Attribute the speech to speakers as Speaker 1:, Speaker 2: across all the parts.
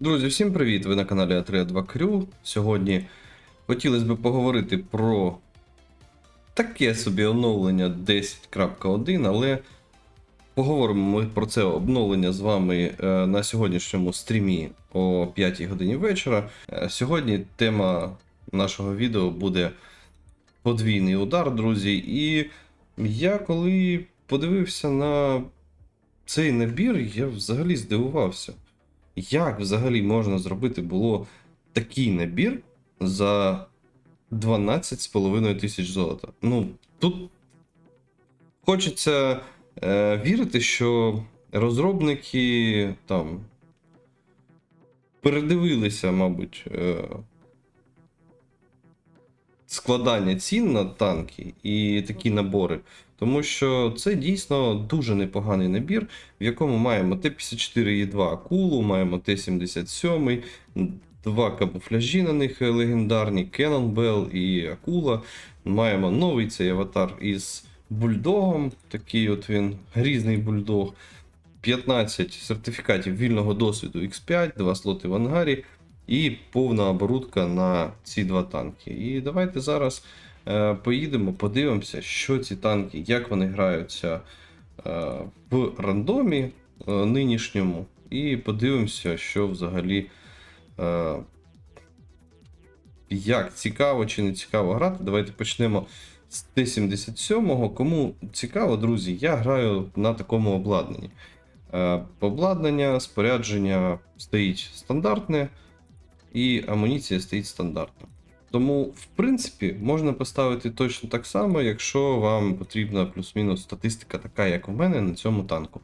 Speaker 1: Друзі, всім привіт! Ви на каналі А32 Крю. Сьогодні хотілося б поговорити про таке собі оновлення 10.1, але поговоримо ми про це оновлення з вами е, на сьогоднішньому стрімі о 5 годині вечора. Е, Сьогодні тема нашого відео буде подвійний удар, друзі. І я коли подивився на цей набір, я взагалі здивувався. Як взагалі можна зробити було такий набір за 12,5 тисяч золота? Ну, тут хочеться е, вірити, що розробники там передивилися, мабуть, е, складання цін на танки і такі набори. Тому що це дійсно дуже непоганий набір, в якому маємо Т-54Е2 Акулу, маємо Т-77, два камуфляжі на них легендарні, Cannonball і Акула. Маємо новий цей аватар із бульдогом, такий от він грізний бульдог. 15 сертифікатів вільного досвіду X5, 2 слоти в ангарі і повна оборудка на ці два танки. І давайте зараз е, поїдемо, подивимося, що ці танки, як вони граються е, в рандомі е, нинішньому, і подивимося, що взагалі. Е, як цікаво чи не цікаво грати. Давайте почнемо з Т-77. Кому цікаво, друзі, я граю на такому обладнанні. Е, Обладнання, спорядження стоїть стандартне, і амуніція стоїть стандартна. Тому, в принципі, можна поставити точно так само, якщо вам потрібна плюс-мінус статистика, така, як у мене на цьому танку.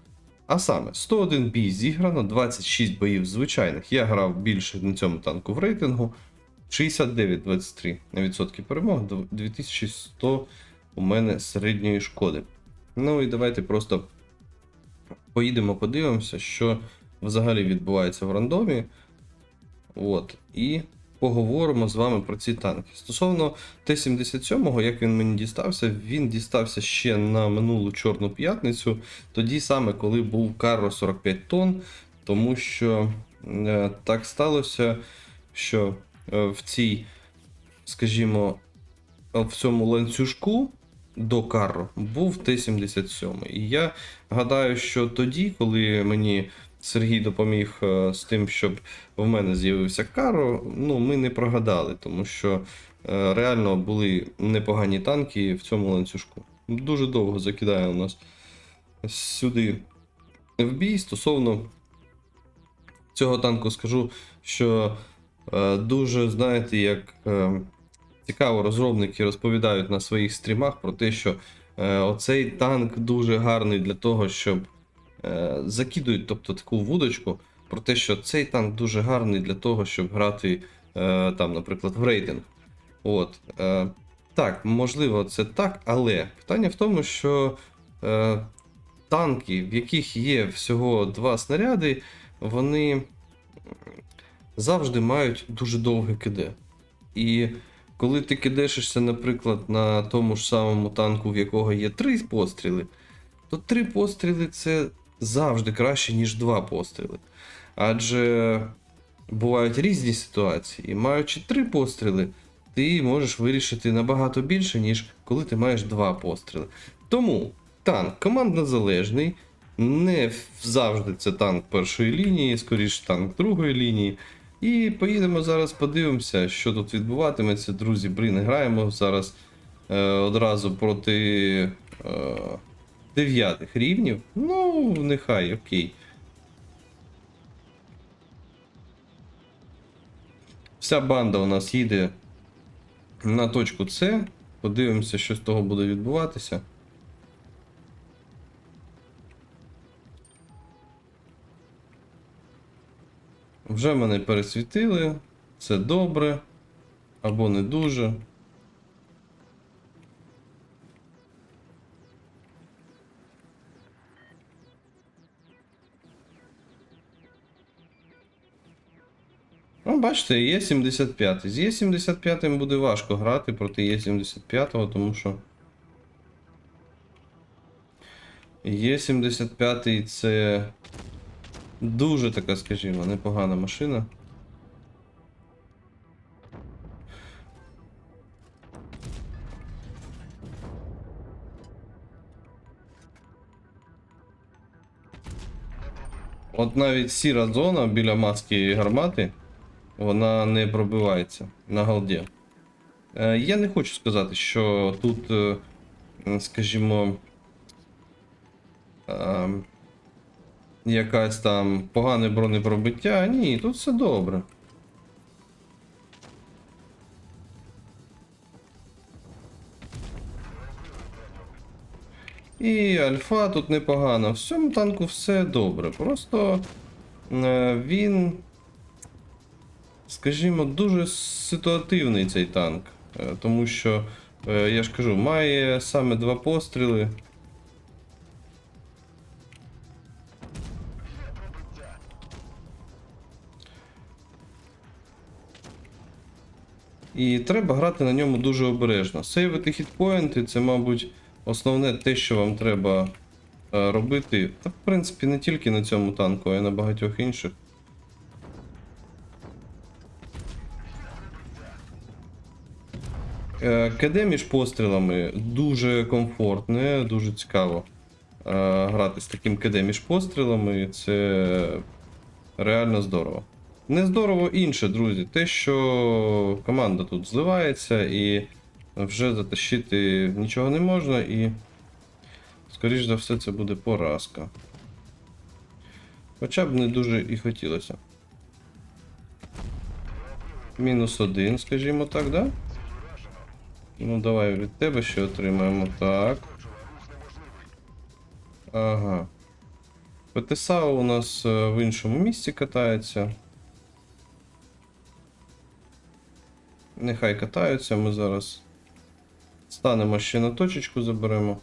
Speaker 1: А саме, 101 бій зіграно, 26 боїв звичайних. Я грав більше на цьому танку в рейтингу. 69-23% перемог, 2100 у мене середньої шкоди. Ну і давайте просто поїдемо, подивимося, що взагалі відбувається в рандомі. От, і поговоримо з вами про ці танки. Стосовно Т-77, як він мені дістався, він дістався ще на минулу Чорну п'ятницю, тоді саме, коли був Карро 45 тонн, тому що е, так сталося, що е, в цій, скажімо, в цьому ланцюжку до Карро був Т-77. І я гадаю, що тоді, коли мені Сергій допоміг е, з тим, щоб в мене з'явився Каро, ну ми не прогадали, тому що е, реально були непогані танки в цьому ланцюжку. Дуже довго закидає у нас сюди в бій. Стосовно цього танку скажу, що е, дуже, знаєте, як цікаво розробники розповідають на своїх стрімах про те, що оцей танк дуже гарний для того, щоб закидують тобто, таку вудочку про те, що цей танк дуже гарний для того, щоб грати е, там, наприклад, в рейтинг. От, е, так, можливо, це так, але питання в тому, що е, танки, в яких є всього два снаряди, вони завжди мають дуже довге КД. І коли ти кидешишся, наприклад, на тому ж самому танку, в якого є три постріли, то три постріли це завжди краще, ніж два постріли. Адже бувають різні ситуації, маючи три постріли, ти можеш вирішити набагато більше, ніж коли ти маєш два постріли. Тому танк командно залежний, не завжди це танк першої лінії, скоріше танк другої лінії. І поїдемо зараз, подивимося, що тут відбуватиметься. Друзі, блін, граємо зараз е, одразу проти е, дев'ятих рівнів. Ну, нехай, окей. Вся банда у нас їде на точку С. Подивимося, що з того буде відбуватися. Вже мене пересвітили. Це добре. Або не дуже. Ну, бачите, є 75. З є 75 буде важко грати проти є 75, тому що. Є 75 це Дуже така, скажімо, непогана машина. От навіть сіра зона біля маски і гармати, вона не пробивається на голді. Е, Я не хочу сказати, що тут, е, скажімо, ем, якась там погане бронепробиття. Ні, тут все добре. І альфа тут непогано. В цьому танку все добре. Просто е, він, скажімо, дуже ситуативний цей танк. Е, тому що, е, я ж кажу, має саме два постріли. І треба грати на ньому дуже обережно. Сейвити хітпоінти це, мабуть, основне те, що вам треба е, робити. Та, в принципі, не тільки на цьому танку, а й на багатьох інших. КД між пострілами дуже комфортне, дуже цікаво е, грати з таким КД між пострілами. Це реально здорово. Не здорово інше, друзі. Те, що команда тут зливається і вже затащити нічого не можна, і, скоріш за все, це буде поразка. Хоча б не дуже і хотілося. Мінус один, скажімо так, да? Ну, давай від тебе ще отримаємо. Так. Ага. ПТСА у нас е, в іншому місці катається. Нехай катаються, ми зараз станемо ще на точечку, заберемо.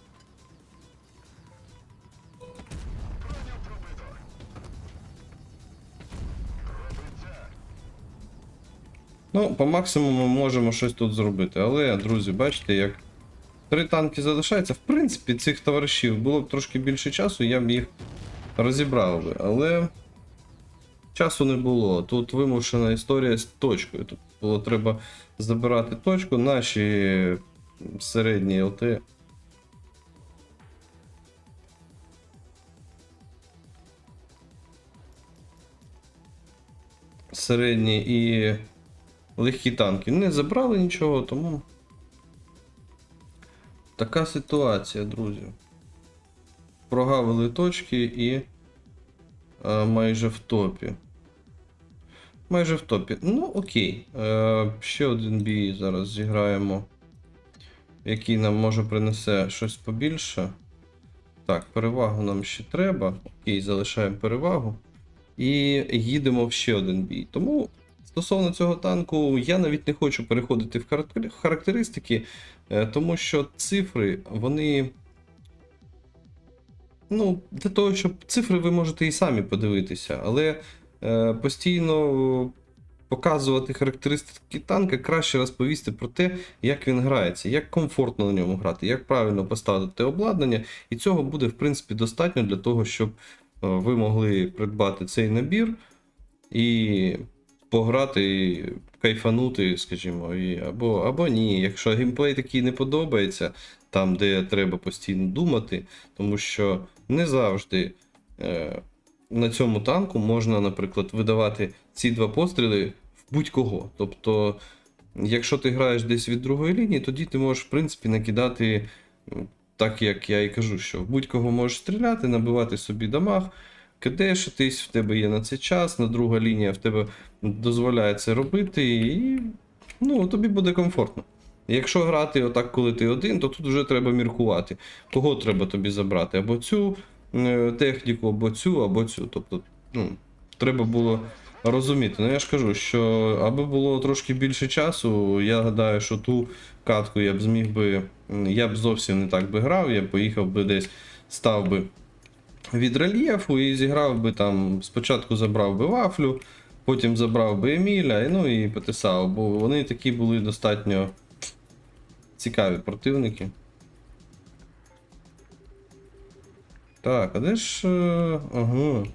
Speaker 1: По максимуму можемо щось тут зробити. Але, друзі, бачите, як три танки залишаються. В принципі, цих товаришів було б трошки більше часу, я б їх розібрав би. Але часу не було. Тут вимушена історія з точкою. Тут було треба забирати точку. Наші середні ЛТ. Середні і легкі танки не забрали нічого, тому. Така ситуація, друзі. Прогавили точки і а, майже в топі. Майже в топі. Ну, окей. Е, ще один бій зараз зіграємо. Який нам може принесе щось побільше. Так, перевагу нам ще треба. Окей, залишаємо перевагу. І їдемо в ще один бій. Тому стосовно цього танку, я навіть не хочу переходити в характеристики, е, тому що цифри, вони. Ну, для того, щоб цифри ви можете і самі подивитися, але е, постійно показувати характеристики танка, краще розповісти про те, як він грається, як комфортно на ньому грати, як правильно поставити обладнання, і цього буде, в принципі, достатньо для того, щоб е, ви могли придбати цей набір і пограти, кайфанути, скажімо, і, або, або ні. Якщо геймплей такий не подобається, там, де треба постійно думати, тому що не завжди. Е, на цьому танку можна, наприклад, видавати ці два постріли в будь-кого. Тобто, якщо ти граєш десь від другої лінії, тоді ти можеш, в принципі, накидати, так як я і кажу, що в будь-кого можеш стріляти, набивати собі дамаг, кидешитись, в тебе є на це час, на друга лінія в тебе дозволяє це робити, і ну, тобі буде комфортно. Якщо грати отак, коли ти один, то тут вже треба міркувати. Кого треба тобі забрати? Або цю е, техніку, або цю, або цю. Тобто, ну, треба було розуміти. Ну я ж кажу, що аби було трошки більше часу, я гадаю, що ту катку я б зміг би. Я б зовсім не так би грав, я б поїхав би десь, став би від рельєфу і зіграв би там, спочатку забрав би вафлю, потім забрав би Еміля, ну і потисав, бо вони такі були достатньо цікаві противники. Так, а де ж. Е, ага.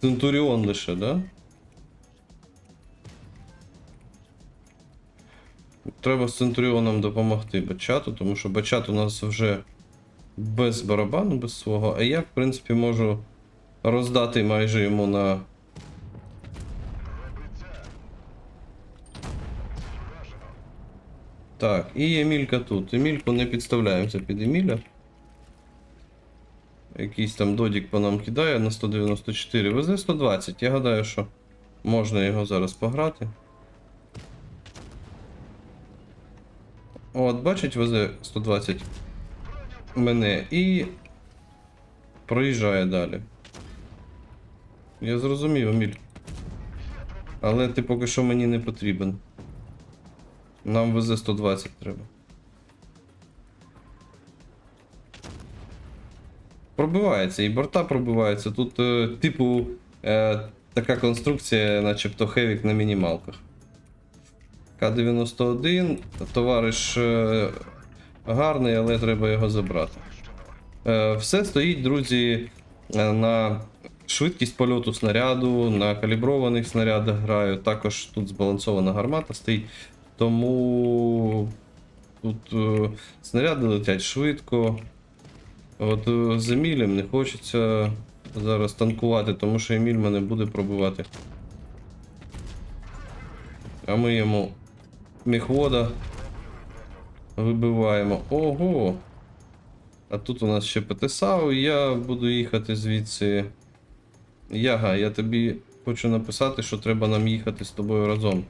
Speaker 1: Центуріон лише, да? Треба з Центуріоном допомогти Бачату, тому що Бачат у нас вже без барабану, без свого, а я, в принципі, можу роздати майже йому на. Так, і Емілька тут. Емільку не підставляємося під Еміля. Якийсь там додік по нам кидає на 194. Везе 120. Я гадаю, що можна його зараз пограти. От, бачить, везе 120 мене і проїжджає далі. Я зрозумів, Еміль. Але ти поки що мені не потрібен. Нам везе 120 треба. Пробивається, і борта пробиваються. Тут, е, типу, е, така конструкція, начебто хевік на мінімалках. К-91, товариш е, гарний, але треба його забрати. Е, все стоїть, друзі, е, на швидкість польоту снаряду, на каліброваних снарядах граю. Також тут збалансована гармата стоїть. Тому тут снаряди летять швидко. От з Емілем не хочеться зараз танкувати, тому що Еміль мене буде пробивати. А ми йому міхвода вибиваємо. Ого! А тут у нас ще ПТСАУ, я буду їхати звідси. Яга, я тобі хочу написати, що треба нам їхати з тобою разом.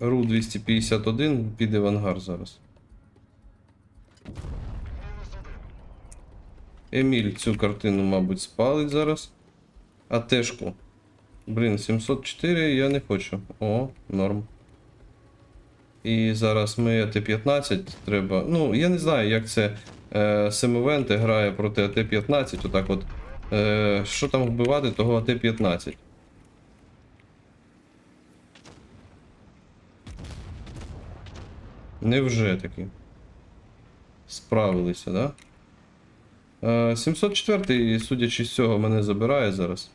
Speaker 1: Ру 251 піде в ангар зараз. Еміль цю картину, мабуть, спалить зараз. А тежку. Блін, 704 я не хочу. О, норм. І зараз ми АТ-15 треба. Ну, я не знаю, як це е, Семовенте грає проти АТ-15. Отак от. Е, що там вбивати, того АТ-15. Невже таки? Справилися, да? Е, 704, судячи з цього, мене забирає зараз.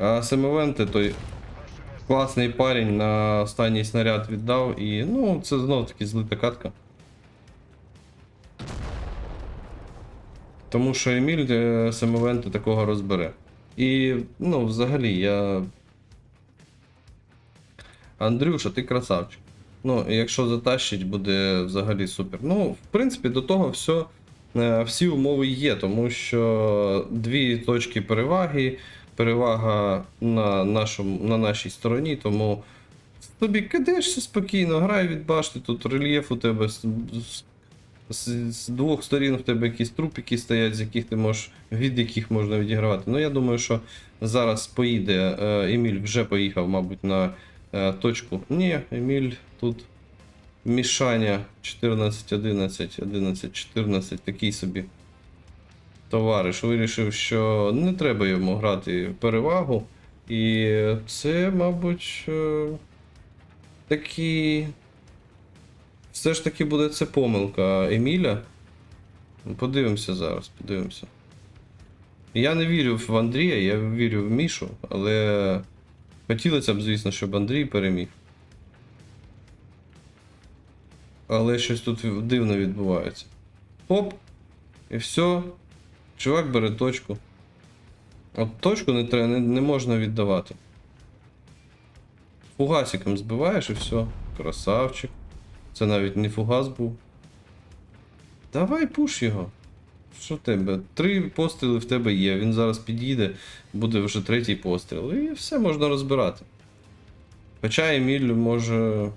Speaker 1: А Семовенте той класний парень на останній снаряд віддав і ну, це знов таки злита катка. Тому що Еміль е, Семовенте такого розбере. І, ну, взагалі, я. Андрюша, ти красавчик. Ну, якщо затащить, буде взагалі супер. Ну, в принципі, до того все, е, всі умови є, тому що дві точки переваги, перевага на, нашому, на нашій стороні, тому тобі кидаєшся спокійно, грай від башти, тут рельєф у тебе з, з, з, двох сторін в тебе якісь трупики стоять, з яких ти можеш, від яких можна відігравати. Ну, я думаю, що зараз поїде. е, Еміль вже поїхав, мабуть, на е, точку. Ні, Еміль тут мішання 14, 11, 11, 14, такий собі. Товариш вирішив, що не треба йому грати перевагу. І це, мабуть, е, такі. Все ж таки буде це помилка Еміля. Подивимося зараз, подивимося. Я не вірю в Андрія, я вірю в Мішу, але хотілося б, звісно, щоб Андрій переміг. Але щось тут дивно відбувається. Хоп! І все. Чувак бере точку. От точку не, треба, не, не можна віддавати. Фугасиком збиваєш і все. Красавчик. Це навіть не фугас був. Давай пуш його. Що тебе? Три постріли в тебе є. Він зараз підійде, буде вже третій постріл. І все можна розбирати. Хоча Еміль може.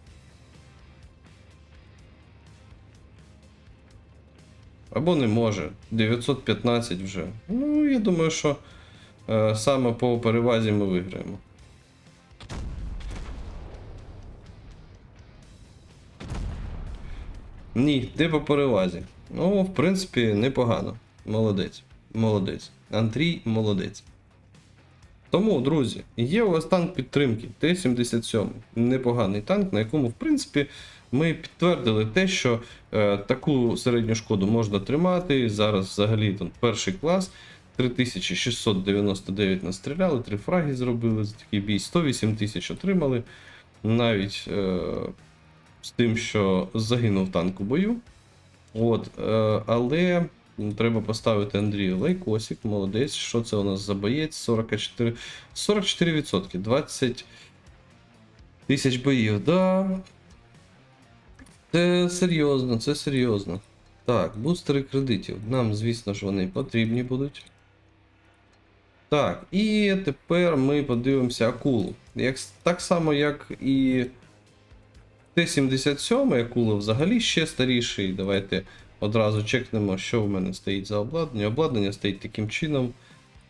Speaker 1: Або не може. 915 вже. Ну, я думаю, що е, саме по перевазі ми виграємо. Ні, ти по перевазі. Ну, в принципі, непогано. Молодець. Молодець. Андрій молодець. Тому, друзі, є у вас танк підтримки Т-77. Непоганий танк, на якому, в принципі, ми підтвердили те, що е, таку середню шкоду можна тримати. Зараз взагалі там перший клас. 3699 настріляли, 3 фраги зробили за такий бій, 108 тисяч отримали. Навіть е, з тим, що загинув танк у бою. От, е, але треба поставити Андрію лайкосик, молодець. Що це у нас за боєць? 44, 44%, 20 тисяч боїв. Да. Це серйозно, це серйозно. Так, бустери кредитів. Нам, звісно ж, вони потрібні будуть. Так, і тепер ми подивимося акулу. Як, так само, як і Т-77 акула взагалі ще старіший. Давайте одразу чекнемо, що в мене стоїть за обладнання. Обладнання стоїть таким чином.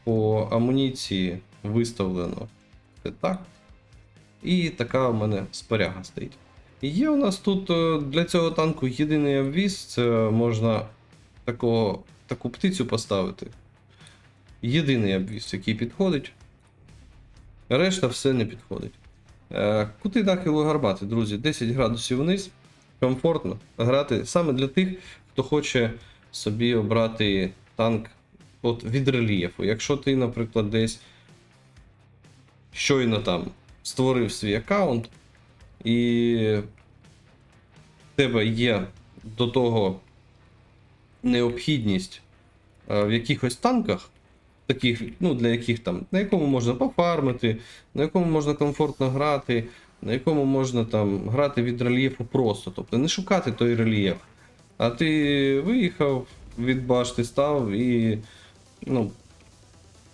Speaker 1: По амуніції виставлено так. І така у мене споряга стоїть. І є у нас тут е, для цього танку єдиний обвіз, це можна такого, таку птицю поставити. Єдиний обвіз, який підходить. Решта все не підходить. Е, Кути нахилу гармати, друзі, 10 градусів вниз. Комфортно грати саме для тих, хто хоче собі обрати танк от від рельєфу. Якщо ти, наприклад, десь щойно там створив свій аккаунт, і в тебе є до того необхідність е, в якихось танках, таких, ну, для яких там, на якому можна пофармити, на якому можна комфортно грати, на якому можна там грати від рельєфу просто. Тобто не шукати той рельєф. А ти виїхав від башти, став і. Ну,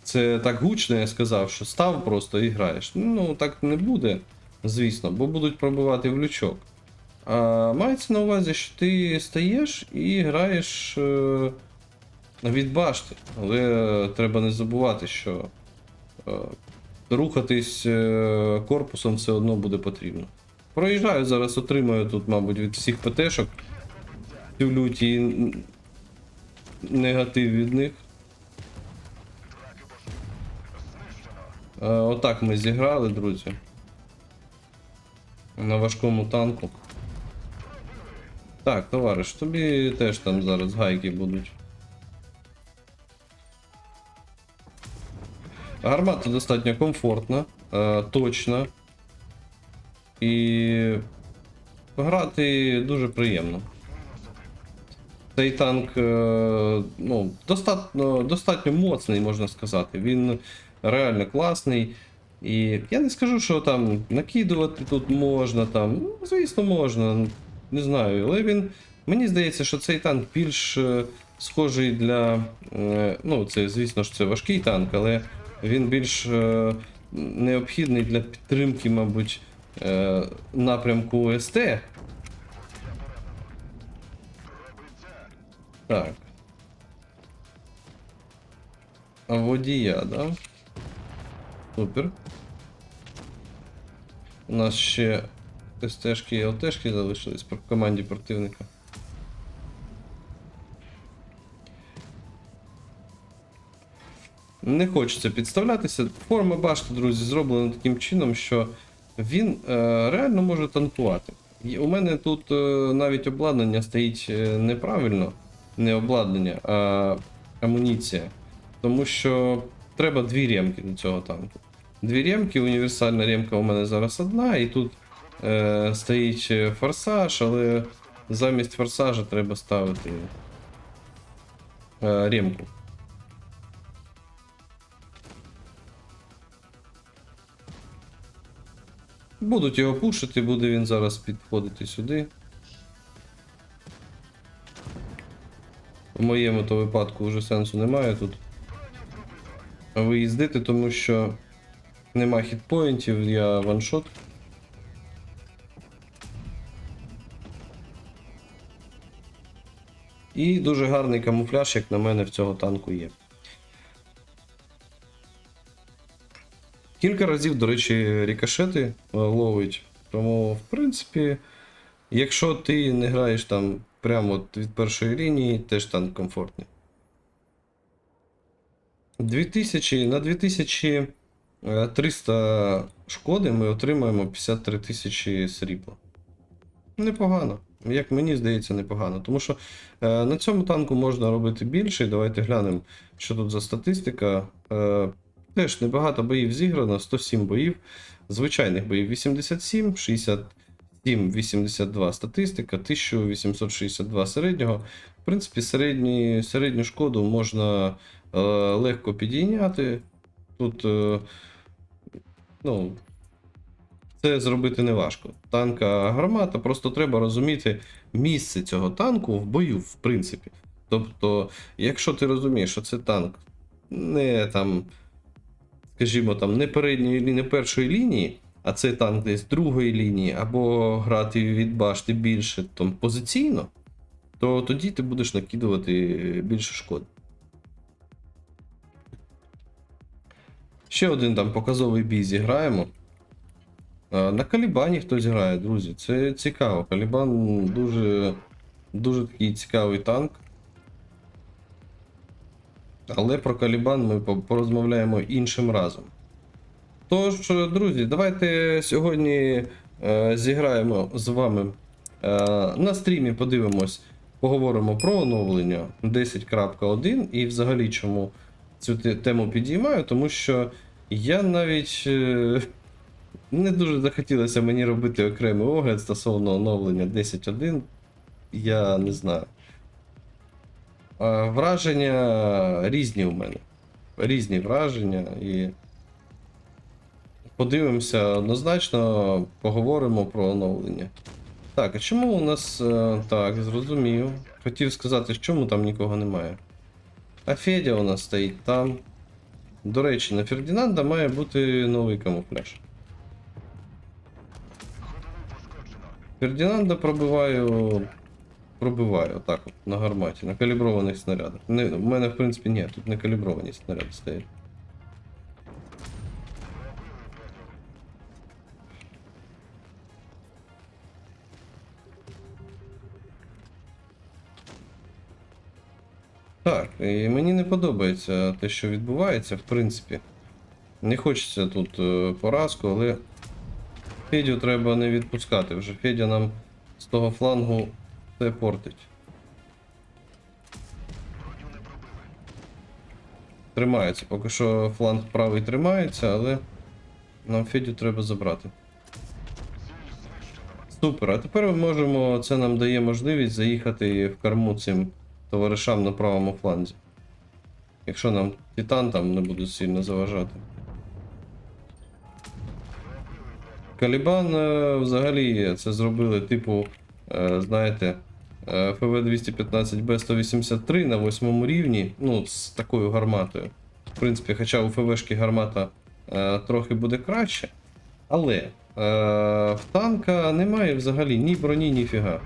Speaker 1: це так гучно, я сказав, що став просто і граєш. Ну, так не буде, звісно, бо будуть пробивати в лючок. А мається на увазі, що ти стаєш і граєш е, від башти. Але треба не забувати, що е, рухатись е, корпусом все одно буде потрібно. Проїжджаю зараз, отримаю тут, мабуть, від всіх ПТшок. Цю люті негатив від них. Е, Отак ми зіграли, друзі. На важкому танку. Так, товариш, тобі теж там зараз гайки будуть. Гармата достатньо комфортна, е, точна. І грати дуже приємно. Цей танк е, ну, достатньо, достатньо моцний, можна сказати. Він реально класний. І я не скажу, що там накидувати тут можна, там, ну, звісно, можна, не знаю, але він. Мені здається, що цей танк більш е, схожий для. е, Ну, це, звісно ж, це важкий танк, але він більш необхідний для підтримки, мабуть, напрямку СТ. Так. А водія, да? Супер. У нас ще СТшки і ЛТшки залишились по команді противника. Не хочеться підставлятися. Форма башти, друзі, зроблена таким чином, що він е, реально може танкувати. У мене тут е, навіть обладнання стоїть е, неправильно, не обладнання, а амуніція. Тому що треба дві ремки до цього танку. Дві ремки, універсальна ремка у мене зараз одна, і тут е, стоїть форсаж, але замість форсажа треба ставити е, ремку. Будуть його пушити, буде він зараз підходити сюди. В моєму то випадку вже сенсу немає тут виїздити, тому що нема хітпоінтів, я ваншот. І дуже гарний камуфляж, як на мене, в цього танку є. Кілька разів, до речі, рікошети е, ловить. Тому, в принципі, якщо ти не граєш там прямо від першої лінії, теж танк комфортний. 2000, на 2000 е, 300 шкоди ми отримаємо 53 тисячі срібла. Непогано. Як мені здається, непогано. Тому що е, на цьому танку можна робити більше. Давайте глянемо, що тут за статистика. Е, теж небагато боїв зіграно, 107 боїв. Звичайних боїв 87, 67, 82 статистика, 1862 середнього. В принципі, середні, середню шкоду можна е, легко підійняти. Тут е, ну, це зробити не важко. Танка гармата, просто треба розуміти місце цього танку в бою, в принципі. Тобто, якщо ти розумієш, що це танк не там, скажімо, там, не передньої не першої лінії, а це танк десь другої лінії, або грати від башти більше там, позиційно, то тоді ти будеш накидувати більше шкоди. Ще один там показовий бій зіграємо. На Калібані хтось грає, друзі. Це цікаво. Калібан дуже, дуже такий цікавий танк. Але про Калібан ми порозмовляємо іншим разом. Тож, друзі, давайте сьогодні е, зіграємо з вами е, на стрімі, подивимось, поговоримо про оновлення 10.1 і взагалі чому цю тему підіймаю, тому що я навіть е, не дуже захотілося мені робити окремий огляд стосовно оновлення 10.1. Я не знаю. А, Враження різні у мене. Різні враження і. Подивимося однозначно, поговоримо про оновлення. Так, а чому у нас. е, Так, зрозумів. Хотів сказати, чому там нікого немає. А Федя у нас стоїть там. До речі, на Фердінанда має бути новий камуфляж. Фердінанда пробиваю. Пробиваю, отак от, на гарматі, на каліброваних снарядах. В мене, в принципі, ні, тут не калібровані снаряди стоять. І мені не подобається те, що відбувається, в принципі. Не хочеться тут е, поразку, але Федю треба не відпускати. Вже Федя нам з того флангу все портить. Тримається. Поки що фланг правий тримається, але нам Федю треба забрати. Супер. А тепер ми можемо. Це нам дає можливість заїхати в корму цим товаришам на правому фланзі. Якщо нам Титан там не буде сильно заважати. Калібан е, взагалі це зробили, типу, е, знаєте, е, ФВ-215Б 183 на восьмому рівні, ну, з такою гарматою. В принципі, хоча у ФВшки гармата трохи буде краще. Але в танка немає взагалі ні броні, ні фіга.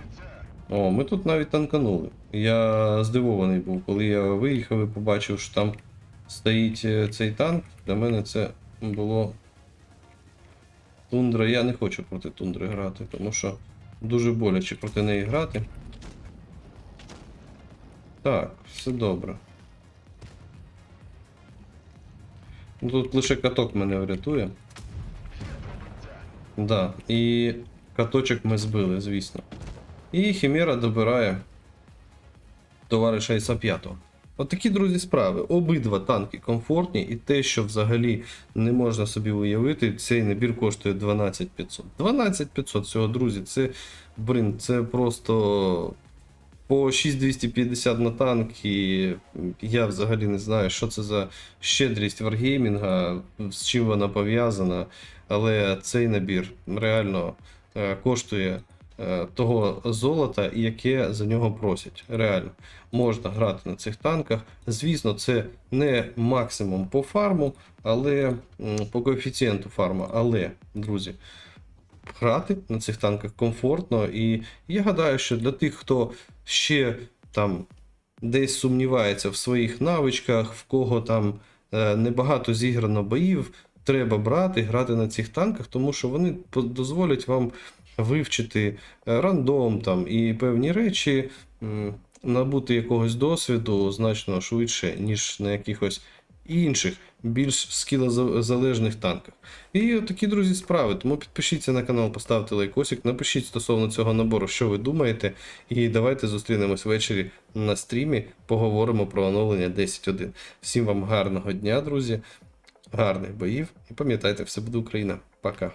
Speaker 1: О, ми тут навіть танканули. Я здивований був, коли я виїхав і побачив, що там стоїть е, цей танк. Для мене це було Тундра, я не хочу проти тундри грати, тому що дуже боляче проти неї грати. Так, все добре. Ну, Тут лише каток мене врятує. Да, і каточок ми збили, звісно. І Хімера добирає товариша Іса 5. От такі, друзі, справи. Обидва танки комфортні, і те, що взагалі не можна собі уявити, цей набір коштує 12500. 12500 цього, друзі, це, блин, це просто по 6250 на танк, і я взагалі не знаю, що це за щедрість варгеймінга, з чим вона пов'язана. Але цей набір реально е, коштує того золота, яке за нього просять. Реально можна грати на цих танках. Звісно, це не максимум по фарму, але по коефіцієнту фарма. Але, друзі, грати на цих танках комфортно. І я гадаю, що для тих, хто ще там десь сумнівається в своїх навичках, в кого там е, небагато зіграно боїв, треба брати, грати на цих танках, тому що вони дозволять вам вивчити е, рандом там і певні речі, набути якогось досвіду значно швидше, ніж на якихось інших більш скілозалежних танках. І такі, друзі, справи. Тому підпишіться на канал, поставте лайкосик, напишіть стосовно цього набору, що ви думаєте. І давайте зустрінемось ввечері на стрімі, поговоримо про оновлення 10.1. Всім вам гарного дня, друзі, гарних боїв. І пам'ятайте, все буде Україна. Пока.